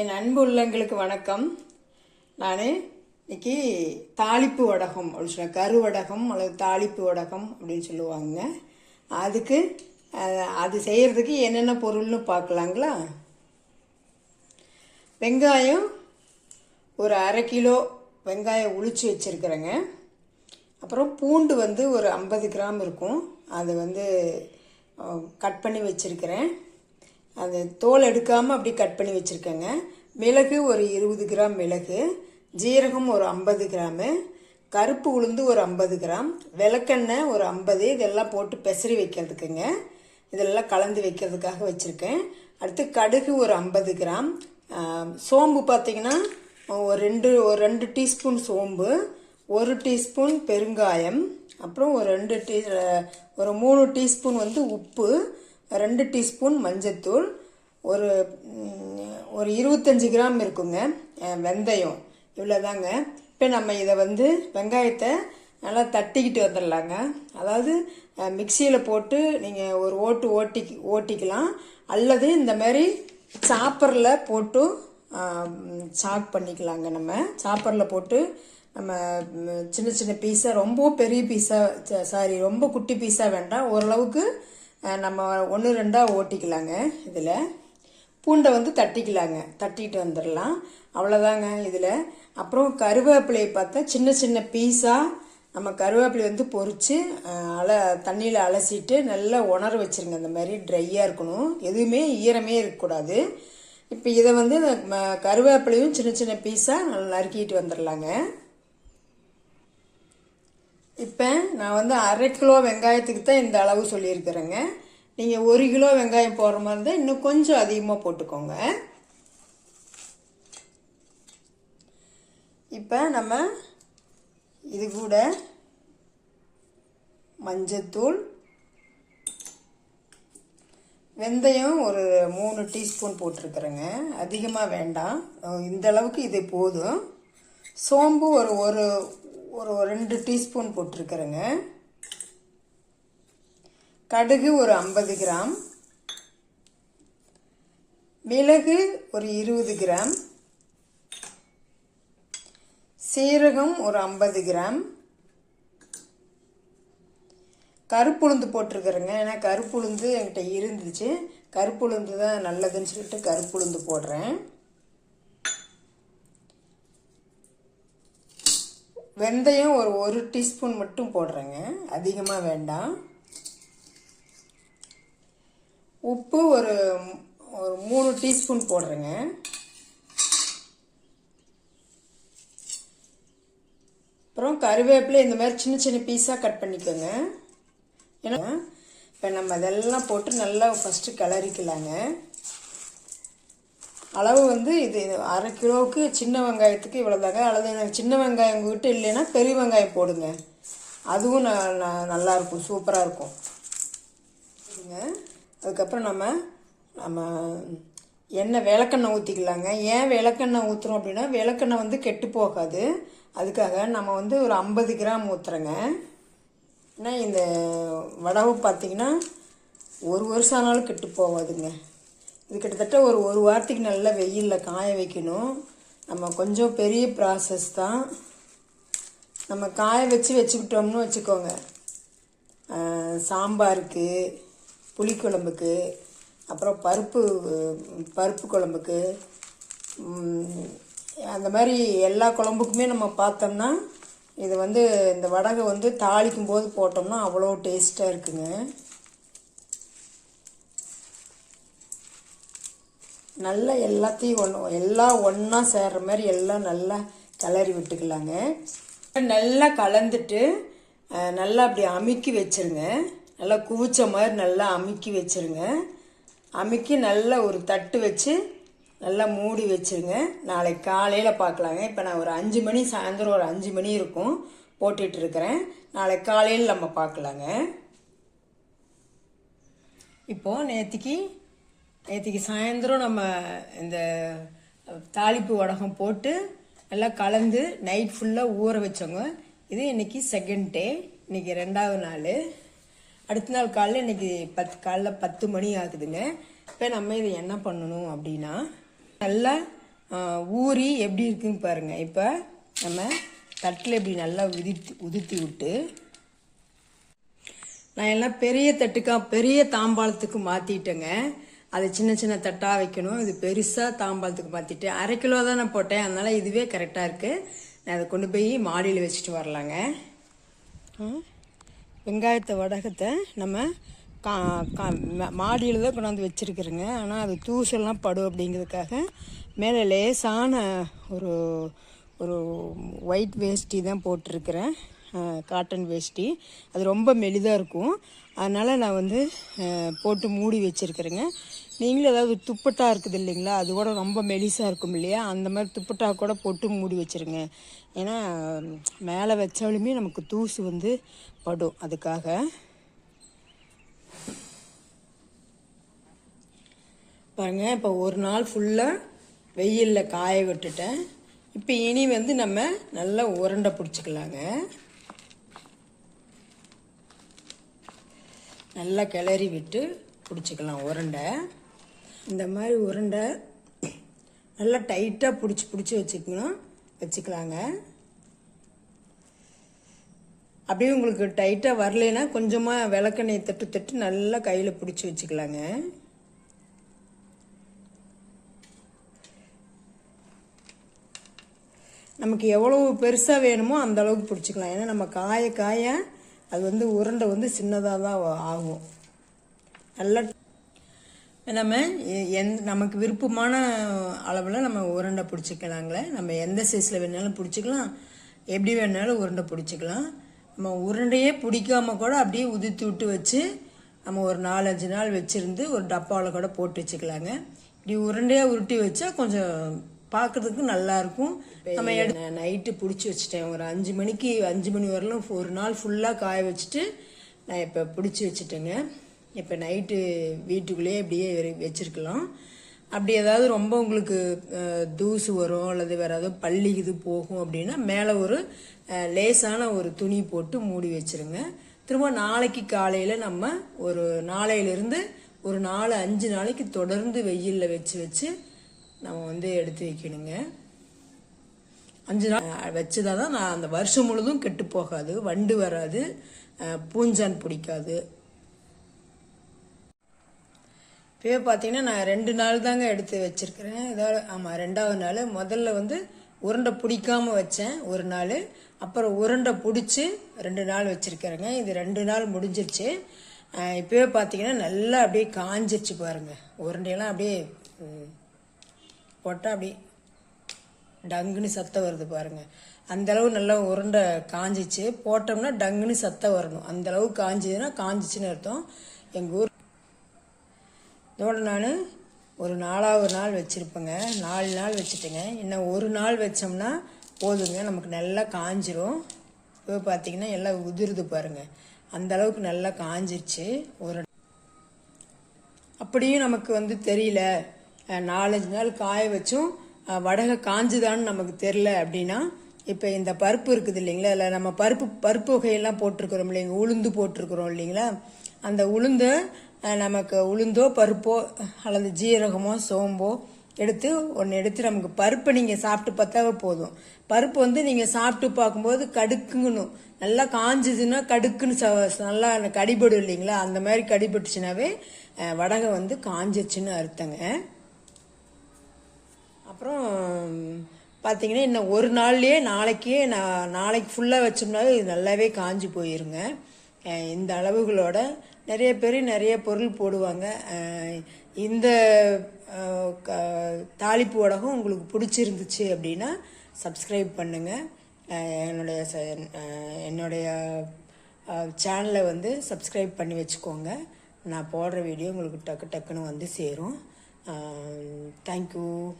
என் அன்பு உள்ளங்களுக்கு வணக்கம். நான் இன்னைக்கு தாளிப்பு வடகம் அப்படின்னு சொல்ல கருவடகம் அல்லது தாளிப்பு வடகம் அப்படின்னு சொல்லுவாங்க. அதுக்கு அது செய்கிறதுக்கு என்னென்ன பொருள்னு பார்க்கலாங்களா? வெங்காயம் ஒரு அரை கிலோ வெங்காயம் உளிச்சு வச்சுருக்குறேங்க. அப்புறம் பூண்டு வந்து ஒரு ஐம்பது கிராம் இருக்கும். அது வந்து கட் பண்ணி வச்சுருக்கிறேன். அது தோல் எடுக்காமல் அப்படி கட் பண்ணி வச்சுருக்கேங்க. மிளகு ஒரு இருபது கிராம் மிளகு ஜீரகம் ஒரு ஐம்பது கிராமு கருப்பு உளுந்து ஒரு ஐம்பது கிராம் விளக்கெண்ணெய் ஒரு ஐம்பது இதெல்லாம் போட்டு பெசரி வைக்கிறதுக்குங்க. இதெல்லாம் கலந்து வைக்கிறதுக்காக வச்சுருக்கேன். அடுத்து கடுகு ஒரு ஐம்பது கிராம் சோம்பு பார்த்திங்கன்னா ஒரு ரெண்டு ஒரு ரெண்டு டீஸ்பூன் சோம்பு ஒரு டீஸ்பூன் பெருங்காயம் அப்புறம் ஒரு ரெண்டு டீ ஒரு மூணு டீஸ்பூன் வந்து உப்பு ரெண்டு டீஸ்பூன் மஞ்சத்தூள் ஒரு ஒரு இருபத்தஞ்சி கிராம் இருக்குங்க வெந்தயம். இவ்வளோதாங்க இப்போ நம்ம இதை வந்து வெங்காயத்தை நல்லா தட்டிக்கிட்டு வந்துடலாங்க. அதாவது மிக்சியில் போட்டு நீங்கள் ஒரு ஓட்டு ஓட்டி ஓட்டிக்கலாம். அல்லது இந்த மாதிரி சாப்பரில் போட்டு சாக் பண்ணிக்கலாங்க நம்ம. சாப்பரில் போட்டு நம்ம சின்ன சின்ன பீஸாக ரொம்ப பெரிய பீஸாக சாரி ரொம்ப குட்டி பீஸாக வேண்டாம். ஓரளவுக்கு நம்ம ஒன்று ரெண்டாக ஓட்டிக்கலாங்க இதில். பூண்டை வந்து தட்டிக்கலாங்க. தட்டிட்டு வந்துடலாம் அவ்வளோதாங்க இதில். அப்புறம் கருவேப்பிலையை பார்த்தா சின்ன சின்ன பீஸாக நம்ம கருவேப்பிலை வந்து பொறிச்சு அல தண்ணியில் அலசிட்டு நல்லா உணர வச்சுருங்க. இந்த மாதிரி ட்ரையாக இருக்கணும். எதுவுமே ஈரமே இருக்கக்கூடாது. இப்போ இதை வந்து ம- கருவேப்பிலையும் சின்ன சின்ன பீஸாக நல்லா நறுக்கிட்டு வந்துடலாங்க இப்போ நான் வந்து அரை கிலோ வெங்காயத்துக்கு தான் இந்த அளவு சொல்லியிருக்கிறேங்க. நீங்கள் ஒரு கிலோ வெங்காயம் போடுற மாதிரி இருந்தால் இன்னும் கொஞ்சம் அதிகமாக போட்டுக்கோங்க. இப்போ நம்ம இது கூட மஞ்சத்தூள் வெந்தயம் ஒரு மூணு டீஸ்பூன் போட்டிருக்கிறேங்க. அதிகமாக வேண்டாம். இந்த அளவுக்கு இது போதும். சோம்பு ஒரு ஒரு ஒரு ரெண்டு டீஸ்பூன் போட்டிருக்கிறேங்க. கடுகு ஒரு ஐம்பது கிராம். மிளகு ஒரு இருபது கிராம். சீரகம் ஒரு ஐம்பது கிராம். கருப்புளுந்து போட்டிருக்கிறேங்க. ஏன்னா கருப்புளுந்து என்கிட்ட இருந்துச்சு. கருப்புளுந்து தான் நல்லதுன்னு சொல்லிட்டு கருப்புளுந்து போடுறேன். வெந்தயம் ஒரு ஒரு டீஸ்பூன் மட்டும் போடுறேங்க. அதிகமாக வேண்டாம். உப்பு ஒரு ஒரு மூணு டீஸ்பூன் போடுறேங்க. அப்புறம் கருவேப்பிலை இந்த மாதிரி சின்ன சின்ன பீஸாக கட் பண்ணிக்கோங்க. ஏன்னா இப்போ நம்ம அதெல்லாம் போட்டு நல்லா ஃபஸ்ட்டு கிளறிக்கலாங்க. அளவு வந்து இது அரை கிலோவுக்கு சின்ன வெங்காயத்துக்கு இவ்வளோதாங்க அல்லது எனக்கு சின்ன வெங்காயம் உங்ககிட்ட இல்லைன்னா பெரிய வெங்காயம் போடுங்க. அதுவும் ந- ந- நல்லாயிருக்கும் சூப்பராக இருக்கும் அதுக்கப்புறம் நம்ம நம்ம எண்ணெய் விளக்கெண்ணெய் ஊற்றிக்கலாங்க ஏன் விளக்கெண்ணெய் ஊற்றுறோம் அப்படின்னா விளக்கெண்ணெய் வந்து கெட்டு போகாது. அதுக்காக நம்ம வந்து ஒரு ஐம்பது கிராம் ஊற்றுறோங்க ஏன்னா இந்த வடவு பார்த்தீங்கன்னா ஒரு வருஷம் ஆனாலும் கெட்டு போகாதுங்க. இது கிட்டத்தட்ட ஒரு ஒரு வாரத்துக்கு நல்லா வெயிலில் காய வைக்கணும். நம்ம கொஞ்சம் பெரிய ப்ராசஸ் தான். நம்ம காய வச்சு வச்சுக்கிட்டோம்னு வச்சுக்கோங்க. சாம்பாருக்கு புளிக்குழம்புக்கு அப்புறம் பருப்பு பருப்பு குழம்புக்கு அந்த மாதிரி எல்லா குழம்புக்குமே நம்ம பார்த்தோம்னா இது வந்து இந்த வடகை வந்து தாளிக்கும் போது போட்டோம்னா அவ்வளோ டேஸ்ட்டாக இருக்குங்க. நல்லா எல்லாத்தையும் ஒன்று எல்லாம் ஒன்றா சேர்ற மாதிரி எல்லாம் நல்லா கிளறி விட்டுக்கலாங்க. நல்லா கலந்துட்டு நல்லா அப்படி அமுக்கி வச்சுருங்க. நல்லா குவிச்ச மாதிரி நல்லா அமுக்கி வச்சிருங்க. அமுக்கி நல்லா ஒரு தட்டு வச்சு நல்லா மூடி வச்சுருங்க. நாளைக்கு காலையில் பார்க்கலாங்க. இப்போ நான் ஒரு அஞ்சு மணி சாயந்தரம் ஒரு அஞ்சு மணி இருக்கும். போட்டுட்ருக்கிறேன் நாளைக்கு காலையில் நம்ம பார்க்கலாங்க. இப்போது நேற்றுக்கு நேற்றுக்கு சாயந்தரம் நம்ம இந்த தாளிப்பு வடகம் போட்டு நல்லா கலந்து நைட் ஃபுல்லாக ஊற வச்சோங்க. இது இன்னைக்கு செகண்ட் டே இன்னைக்கு ரெண்டாவது நாள். அடுத்த நாள் காலையில் இன்றைக்கி பத்து காலைல பத்து மணி ஆகுதுங்க. இப்போ நம்ம இதை என்ன பண்ணணும் அப்படின்னா நல்லா ஊறி எப்படி இருக்குன்னு பாருங்கள் இப்போ நம்ம தட்டில் இப்படி நல்லா உதிர்த்தி உதித்தி விட்டு நான் எல்லாம் பெரிய தட்டுக்கா பெரிய தாம்பாளத்துக்கு மாற்றிட்டேங்க அதை சின்ன சின்ன தட்டாக வைக்கணும். இது பெருசாக தாம்பாளத்துக்கு மாற்றிட்டு அரை கிலோ தான் நான் போட்டேன். அதனால் இதுவே கரெக்டாக இருக்குது நான் அதை கொண்டு போய் மாடியில் வச்சுட்டு வரலாங்க. வெங்காயத்தை வடகத்தை நம்ம கா கா மாடியில் தான் கொண்டாந்து வச்சுருக்குறேங்க. ஆனால் அது தூசெல்லாம் படும் அப்படிங்கிறதுக்காக மேலே லேசான ஒரு ஒரு ஒயிட் வேஷ்டி தான் போட்டிருக்கிறேன். காட்டன் வேஷ்டி அது ரொம்ப மெலிதாக இருக்கும். அதனால் நான் வந்து போட்டு மூடி வச்சுருக்குறேங்க. நீங்களும் ஏதாவது துப்பட்டா இருக்குது இல்லைங்களா? அது கூட ரொம்ப மெலிசாக இருக்கும் இல்லையா? அந்த மாதிரி துப்பட்டா கூட போட்டு மூடி வச்சுருங்க. ஏன்னா மேலே வச்சாலுமே நமக்கு தூசு வந்து படும். அதுக்காக. பாருங்க இப்போ ஒரு நாள் ஃபுல்லாக வெயிலில் காய விட்டுட்டேன். இப்போ இனி வந்து நம்ம நல்லா உருண்டை பிடிச்சிக்கலாங்க. நல்லா கிளறி விட்டு பிடிச்சிக்கலாம் உருண்டை. இந்த மாதிரி உருண்டை நல்லா டைட்டாக பிடிச்சி பிடிச்சி வச்சுக்கணும் வச்சுக்கலாங்க. அப்படியே உங்களுக்கு டைட்டாக வரலைன்னா கொஞ்சமாக விளக்கெண்ணெய் தட்டு தட்டு நல்லா கையில் பிடிச்சி வச்சுக்கலாங்க. நமக்கு எவ்வளோ பெருசாக வேணுமோ அந்த அளவுக்கு பிடிச்சிக்கலாம். ஏன்னா நம்ம காய காய அது வந்து உருண்டை வந்து சின்னதாக தான் ஆகும். நல்லா நம்ம எ- எந் நமக்கு விருப்பமான அளவில் நம்ம உருண்டை பிடிச்சிக்கலாங்களே. நம்ம எந்த சைஸில் வேணாலும் பிடிச்சிக்கலாம். எப்படி வேணாலும் உருண்டை பிடிச்சிக்கலாம். நம்ம உருண்டையே பிடிக்காம கூட அப்படியே உதிர்த்தி விட்டு வச்சு நம்ம ஒரு நாலஞ்சு நாள் வச்சுருந்து ஒரு டப்பாவில் கூட போட்டு வச்சுக்கலாங்க. இப்படி உருண்டையாக உருட்டி வச்சா கொஞ்சம் பார்க்கறதுக்கு நல்லா இருக்கும். நம்ம நைட்டு பிடிச்சி வச்சுட்டேன். ஒரு அஞ்சு மணிக்கு அஞ்சு மணி வரலும் ஒரு நாள் ஃபுல்லாக காய வச்சுட்டு நான் இப்போ பிடிச்சி வச்சுட்டேங்க. இப்போ நைட்டு வீட்டுக்குள்ளேயே இப்படியே வச்சிருக்கலாம். அப்படி ஏதாவது ரொம்ப உங்களுக்கு தூசு வரும் அல்லது வேற ஏதாவது பள்ளி இது போகும் அப்படின்னா மேலே ஒரு லேசான ஒரு துணி போட்டு மூடி வச்சிருங்க. திரும்ப நாளைக்கு காலையில் நம்ம ஒரு நாளையிலிருந்து ஒரு நாலு அஞ்சு நாளைக்கு தொடர்ந்து வெயிலில் வச்சு வச்சு நம்ம வந்து எடுத்து வைக்கணுங்க. அஞ்சு நாள் வச்சுதான் தான் நான் அந்த வருஷம் முழுதும் கெட்டு போகாது வண்டு வராது பூஞ்சான் பிடிக்காது. இப்போயே பார்த்தீங்கன்னா நான் ரெண்டு நாள் தாங்க எடுத்து வச்சுருக்கிறேன். ஏதாவது ஆமாம் ரெண்டாவது நாள். முதல்ல வந்து உருண்டை பிடிக்காமல் வச்சேன் ஒரு நாள். அப்புறம் உருண்டை பிடிச்சி ரெண்டு நாள் வச்சுருக்கிறேங்க. இது ரெண்டு நாள் முடிஞ்சிருச்சு. இப்போயே இப்போவே பார்த்தீங்கன்னா நல்லா அப்படியே காஞ்சிருச்சு பாருங்க. உருண்டையெல்லாம் அப்படியே போட்டால் அப்படி அப்படியே டங்குன்னு சத்தம் வருது பாருங்க. அந்த அளவு நல்லா உருண்டை காஞ்சிச்சு. போட்டோம்னா டங்குன்னு சத்தம் வரணும். அந்தளவு காஞ்சிதுன்னா காஞ்சிச்சுன்னு அர்த்தம். எங்கள் ஊர் இதோட நான் ஒரு நாலாவது நாள் வச்சுருப்பேங்க. நாலு நாள் வச்சுட்டேங்க. இன்னும் ஒரு நாள் வச்சோம்னா போதுங்க. நமக்கு நல்லா காஞ்சிரும். இப்போ பார்த்தீங்கன்னா எல்லாம் உதிருது பாருங்க. அந்த அளவுக்கு நல்லா காஞ்சிருச்சு. ஒரு அப்படியும் நமக்கு வந்து தெரியல. நாலஞ்சு நாள் காய வச்சும் வடகை காஞ்சுதான்னு நமக்கு தெரில அப்படின்னா இப்போ இந்த பருப்பு இருக்குது இல்லைங்களா? அதில் நம்ம பருப்பு பருப்பு வகையெல்லாம் போட்டிருக்கிறோம் இல்லைங்க உளுந்து போட்டிருக்கிறோம் இல்லைங்களா? அந்த உளுந்தை நமக்கு உளுந்தோ பருப்போ அல்லது ஜீரகமோ சோம்போ எடுத்து ஒன்று எடுத்து நமக்கு பருப்பை நீங்கள் சாப்பிட்டு பார்த்தாவே போதும். பருப்பு வந்து நீங்கள் சாப்பிட்டு பார்க்கும்போது கடுக்குங்கணும். நல்லா காஞ்சதுன்னா கடுக்குன்னு ச- நல்லா கடிபடும் இல்லைங்களா? அந்த மாதிரி கடிபட்டுச்சுனாவே வடகை வந்து காஞ்சிச்சுன்னு அர்த்தங்க. அப்புறம் பார்த்தீங்கன்னா இன்னும் ஒரு நாள்லேயே நாளைக்கே நான் நாளைக்கு ஃபுல்லாக வச்சோம்னாவே இது நல்லாவே காஞ்சி போயிருங்க. இந்த அளவுகளோட நிறைய பேர் நிறைய பொருள் போடுவாங்க. இந்த க- தாளிப்பு உடகம் உங்களுக்கு பிடிச்சிருந்துச்சு அப்படின்னா சப்ஸ்கிரைப் பண்ணுங்கள் என்னுடைய ச- என்னுடைய சேனலை வந்து சப்ஸ்கிரைப் பண்ணி வச்சுக்கோங்க. நான் போடுற வீடியோ உங்களுக்கு டக்கு டக்குன்னு வந்து சேரும். தேங்க்யூ